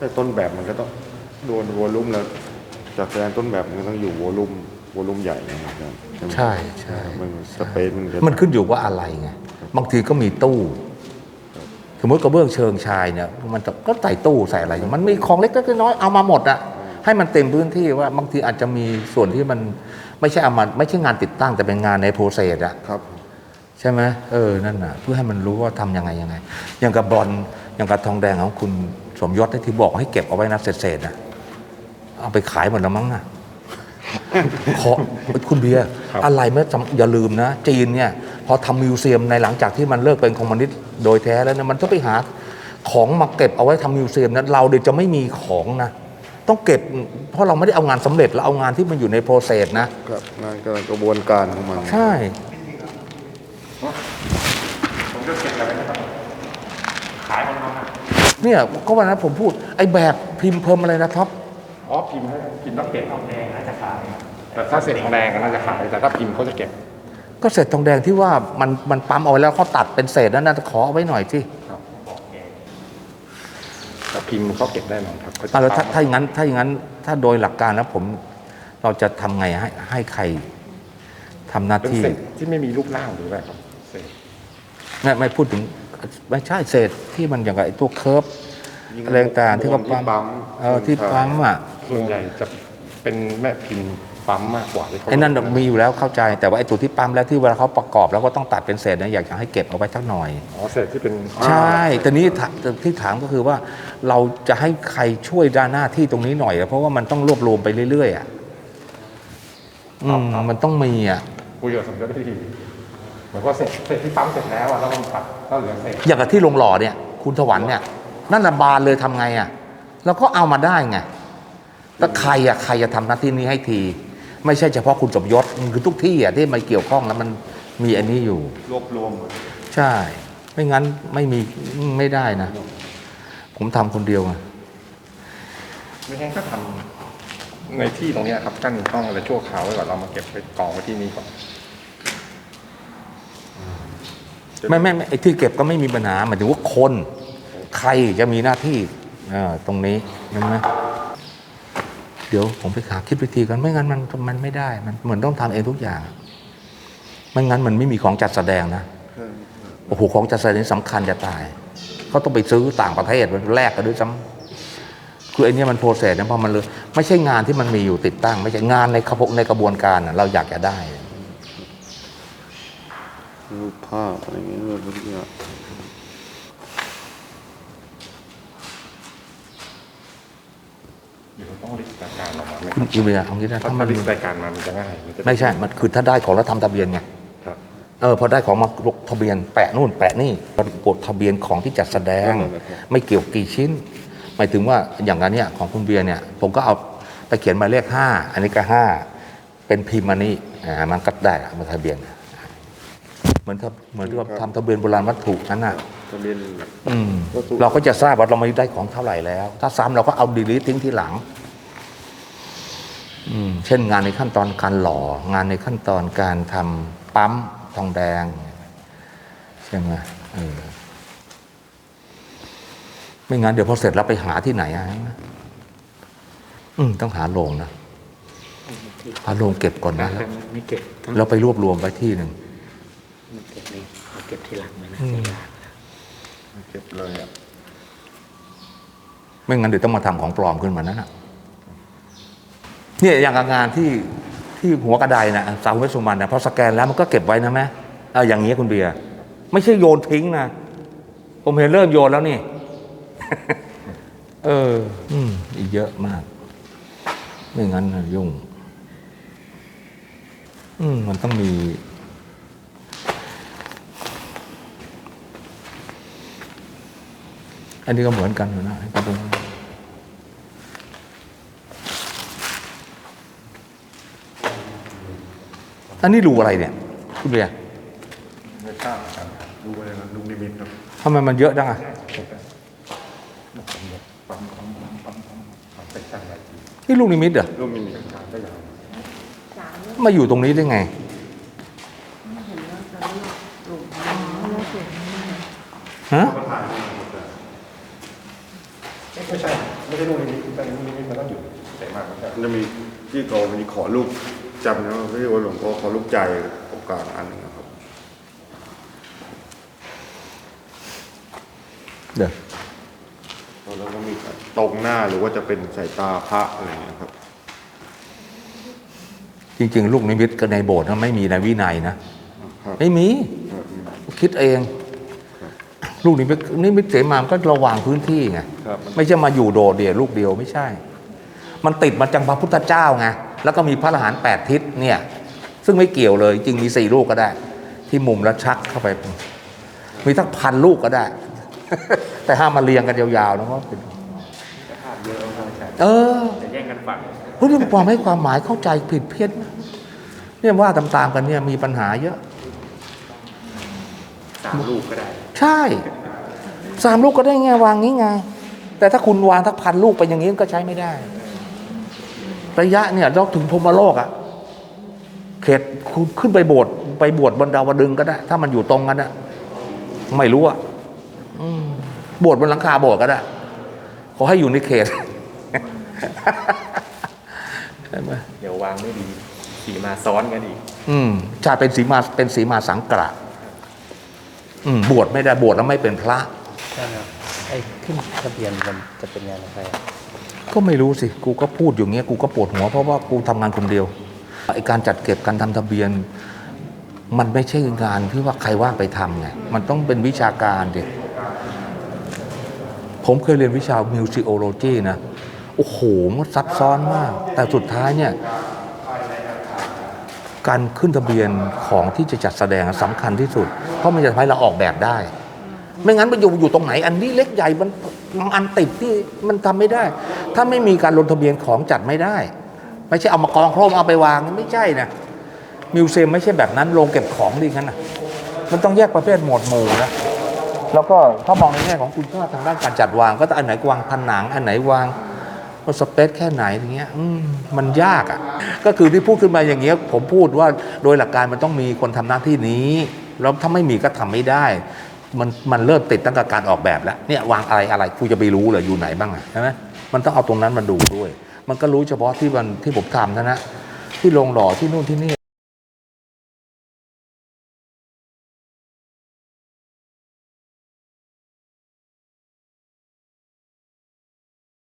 แต่ต้นแบบมันก็ต้องโดนวอลลุ่มแล้วจากแสดงต้นแบบมันก็ต้องอยู่วอลลุ่มวอลลุ่มใหญ่นะครับไหมใช่ใช่มันสเปซมันจะมันขึ้นอยู่ว่าอะไรไงบางทีก็มีตู้ สมมติกระเบื้องเชิงชายเนี่ยมันก็ใส่ตู้ใส่อะไร มันมีของเล็กๆน้อยๆเอามาหมดอะให้มันเต็มพื้นที่ว่าบางทีอาจจะมีส่วนที่มันไม่ใช่เอามาไม่ใช่งานติดตั้งแต่เป็นงานในโปรเซสอะครับใช่ไหมเออนั่นน่ะ เพื่อให้มันรู้ว่าทำยังไงยังไง อย่างกับบอลอย่างกับทองแดงของคุณ สมยศที่บอกให้เก็บเอาไว้นะเศษๆน่ะเอาไปขายหมดแล้วมั้งน่ะขอคุณเบียร์ครับอะไรไม่จำอย่าลืมนะ จีนเนี่ย พอทำมิวเซียมในหลังจากที่มันเลิกเป็นคอมมิวนิสต์โดยแท้แล้วเนี่ยมันต้องไปหาของมาเก็บเอาไว้ทำมิวเซียมนะเราเดี๋ยวจะไม่มีของนะ ต้องเก็บ เพราะเราไม่ได้เอางานสำเร็จเราเอางานที่มันอยู่ในโปรเซสนะครับงานกำลังกระบวนการของมันใช่ผมจะเก็บอะไรนะครับขายมันมา เนี่ยก็วันนั้นผมพูดไอ้แบบพิมพ์เพิ่มอะไรนะครับอ๋อพิมพ์ให้พิมพ์ต้องเก็บทองแดงน่าจะขายแต่ถ้าเศษทองแดงก็น่าจะขายแต่ถ้าพิมพ์เขาจะเก็บ ก็เศษทองแดงที่ว่ามันมันปั๊มเอาไว้แล้วเขาตัดเป็นเศษนั้นนะขอเอาไว้หน่อยที่ครับแต่พิมพ์เขาเก็บได้หนอนครับเขจะอะแล้วถ้าปั๊มถ้าอย่างนั้นถ้าอย่างนั้นถ้าโดยหลักการแล้วผมเราจะทำไงให้ให้ใครทำหน้าเป็นที่เศษที่ไม่มีรูปร่างหรืออะไรครับเศษไม่ไม่พูดถึง ไม่ใช่เศษที่มันอย่างกับไอ้ตัวเคิร์ฟอะไรต่างๆที่เขาปั๊มปั๊มเออที่ปั๊มอะส่วนใหญ่จะเป็นแม่พิมพ์ปั๊มมากกว่าที่เขาไอ้นั่นมีอยู่แล้วเข้าใจ แต่ว่าไอ้ตัวที่ปั๊มแล้วที่เวลาเขาประกอบแล้วก็ต้องตัดเป็นเศษนะอยากจะให้เก็บเอาไว้สักหน่อยอ๋อเศษที่เป็นใช่แต่นี้ถที่ถามก็คือว่า เราจะให้ใครช่วยด้านหน้าที่ตรงนี้หน่อยอะเพราะว่ามันต้องรวบรวมไปเรื่อยๆอะอืมมันต้องมีอะคุยกับสมเด็จพระที เหมือนว่าเศษเศษที่ปั๊มเสร็จแล้วอะแล้วมันตัดก็เหลือเศษอย่างกับที่ลงหล่อเนี่ย คุณถวันเนี่ย นั่นน่ะบานเลยทำไงอะเราก็เอามาได้ไงแต่ใครอะใครจะทำหน้าที่นี้ให้ที ไม่ใช่เฉพาะคุณสมยศมันคือทุกที่อะที่มันเกี่ยวข้องแล้วมันมีอันนี้อยู่ รวบรวม ใช่ ไม่งั้นไม่มีไม่ได้นะ ผมทำคนเดียวอะไม่งั้นก็ทำในที่ตรงเนี้ยครับกั้นช่องอะไรชั่วคราวไว้ก่อนเรามาเก็บไปกองไว้ที่นี่ก่อน ไม่ไม่ไม่ไอ้ที่เก็บก็ไม่มีปัญหาหมายถึงว่าคนใครจะมีหน้าที่เอ่อตรงนี้เห็นไหมเดี๋ยวผมไปหาคิดวิธีกันไม่งั้นมันมันไม่ได้ มันเหมือนต้องทำเองทุกอย่าง ไม่งั้นมันไม่มีของจัดแสดงนะโอ้โหของจัดแสดงนี่สำคัญจะตายเขาต้องไปซื้อต่างประเทศมันแลกกันด้วยซ้ำคือไอ้เนี่ยมันโปรเซสนะเพราะมันเลย ไม่ใช่งานที่มันมีอยู่ติดตั้ง ไม่ใช่งานในขบในกระบวนการน่ะเราอยากจะได้ รูปภาพอะไรเงี้ยทุกอย่างเดี๋ยวต้องลิสต์รายการออกมาไหมคุณอิเลียเอางี้นะถ้าถ้ามัมันนลิสต์รายการมามันจะง่ายนจะไม่ใช่ มันคือถ้าได้ของแล้วทำทะเบียนไง ครับเออพอได้ของมาลงทะเบียนแปะนู่นแปะนี่กดทะเบียนของที่จัดแสดง ไม่เกี่ยวกี่ชิ้นหมายถึงว่าอย่างนั้นเนี่ยของคุณเบียร์เนี่ย ผมก็เอาไปเขียนหมายเลขห้าอันนี้ก็ห้าเป็นพิมพ์มานี่อ่ามันก็ได้ละมันทะเบียน เหมือนกับเหมือนกับทำทะเบียนโบราณวัตถุนั้นน่ะทะเบียนอืมวัตถุเราก็จะทราบว่าเราไม่ได้ของเท่าไหร่แล้ว ถ้าซ้ำเราก็เอาดีลิททิ้งทีหลังอืมเช่นงานในขั้นตอนการหล่องานในขั้นตอนการทำปั๊มทองแดงใช่ไหมเออไม่งั้นเดี๋ยวพอเสร็จแล้วไปหาที่ไหนอะอืมต้องหาโรงนะหาโรงเก็บก่อนนะแล้วไม่เก็บต้องเราไปรวบรวมไว้ที่หนึ่ง ไม่เก็บนี่เอาเก็บทีหลังเลยนะอืมเก็บเลยอะไม่งั้นเดี๋ยวต้องมาทำของปลอมขึ้นมานั่นน่ะเนี่ยอย่างกับงานที่ที่หัวกระไดนะสาวเวสสุมันนะพอสแกนแล้วมันก็เก็บไว้นะแม่เอาอย่างนี้คุณเบียร์ไม่ใช่โยนทิ้งนะผมเห็นเริ่มโยนแล้วนี่ เออ อืมอีกเยอะมาก ไม่งั้นน่ะยุ่ง อืมมันต้องมี อันนี้ก็เหมือนกันอยู่นะไอ้ประเด็นอันนี้รูอะไรเนี่ยคุณเบียร์ไม่ทราบเหมือนกันครับดูอะไรนะดูนิมิตครับทำไมมันเยอะจังอะผมแบบปั๊มปั๊มปั๊มปั๊มปั๊มปั๊มไปตั้งหลายทีนี่ลูกนิมิตเหรอรูปมินิทางก็ยาวมาอยู่ตรงนี้ได้ไงฮะ ไม่ใช่ ไม่ใช่ลูกนิมิตแต่ลูกนิมิตมันต้องอยู่เส มาครับมันจะมีที่โตมันมีขอลูกจำนะไม่ใช่ว่าหลวงพ่อขอลูกใจโอกาสอันหนึงนะครับ เดี๋ยวแล้วก็มีตรงหน้าหรือว่าจะเป็นสายตาพระอะไรอย่างเงี้ยครับ จริง ๆ ลูกนิมิตก็ในโบสถ์นะไม่มีในวินัยนะครับไม่มีครับคิดเอง ลูกนิมิตนิมิตเสมามนก็ระวางพื้นที่ไงครับมันไม่ใช่มาอยู่โดดเดี่ยวลูกเดียวไม่ใช่ มันติดมาจังพระพุทธเจ้าไงแล้วก็มีพระอรหันต์แปดทิศเนี่ย ซึ่งไม่เกี่ยวเลย จริงมีสี่ลูกก็ได้ ที่มุมแล้วชักเข้าไป มีทั้งพันลูกก็ได้ แต่ห้ามมาเรียงกันยาวๆนะเพราะเป็นภาพเยอะมากอาจารย์เออจะแย่งกันฝังเฮ้ยนี่มันความให้ความหมายเข้าใจผิดเพี้ยนนะเนี่ยว่าตามๆกันเนี่ยมีปัญหาเยอะสามลูกก็ได้ ใช่สามลูกก็ได้ไงวางงี้ไง แต่ถ้าคุณวางทักพันลูกไปอย่างนี้มันก็ใช้ไม่ได้ ระยะเนี่ยเราถึงพรหมโลกอะเขตคุณขึ้นไปโบสถ์ไปบวชบนดาวดึงส์ก็ได้ ถ้ามันอยู่ตรงกันอะไม่รู้อะอืมบวชบนหลังคาโบสถ์ก็ได้ ขอให้อยู่ในเขตใช่ไหมเดี๋ยววางไม่ดี สีมาซ้อนกันอีก อืมใช่เป็นสีมาเป็นสีมาสังกระอืมบวชไม่ได้บวชแล้วไม่เป็นพระใช่ครับไอ้ขึ้นทะเบียนมันจะเป็นงานอะไรอะ ก็ไม่รู้สิ กูก็พูดอยู่เงี้ย กูก็ปวดหัวเพราะว่ากูทำงานคนเดียวไอการจัดเก็บการทำทะเบียน มันไม่ใช่งานที่ว่าใครว่างไปทำไง มันต้องเป็นวิชาการเด็กผมเคยเรียนวิชา Museology นะ โอ้โห มันซับซ้อนมาก แต่สุดท้ายเนี่ย การขึ้นทะเบียนของที่จะจัดแสดงสำคัญที่สุด เพราะมันจะให้เราออกแบบได้ ไม่งั้นมันอยู่อยู่ตรงไหน อันนี้เล็กใหญ่มันอันติดที่มันทำไม่ได้ ถ้าไม่มีการลงทะเบียนของจัดไม่ได้ ไม่ใช่เอามากองโครมเอาไปวางไม่ใช่นะมิวเซียมไม่ใช่แบบนั้นโรงเก็บของดีงั้นนะมันต้องแยกประเภทหมวดหมู่นะแล้วก็ถ้ามองในแง่ของคุณค่าทางด้านการจัดวาง ก็ต้องอันไหนวางผนังอันไหนวางว่าสเปซแค่ไหนอย่างเงี้ยมันยากอะ ก็คือที่พูดขึ้นมาอย่างเงี้ยผมพูดว่าโดยหลักการมันต้องมีคนทำหน้าที่นี้ แล้วถ้าไม่มีก็ทำไม่ได้ มันมันเริ่มติดตั้งแต่การออกแบบแล้วเนี่ยวางอะไรอะไรกูจะไปรู้เหรออยู่ไหนบ้างอะใช่ไหม มันต้องเอาตรงนั้นมาดูด้วย มันก็รู้เฉพาะที่มันที่ผมทำเท่านะที่ลงหล่อที่นู่นที่นี่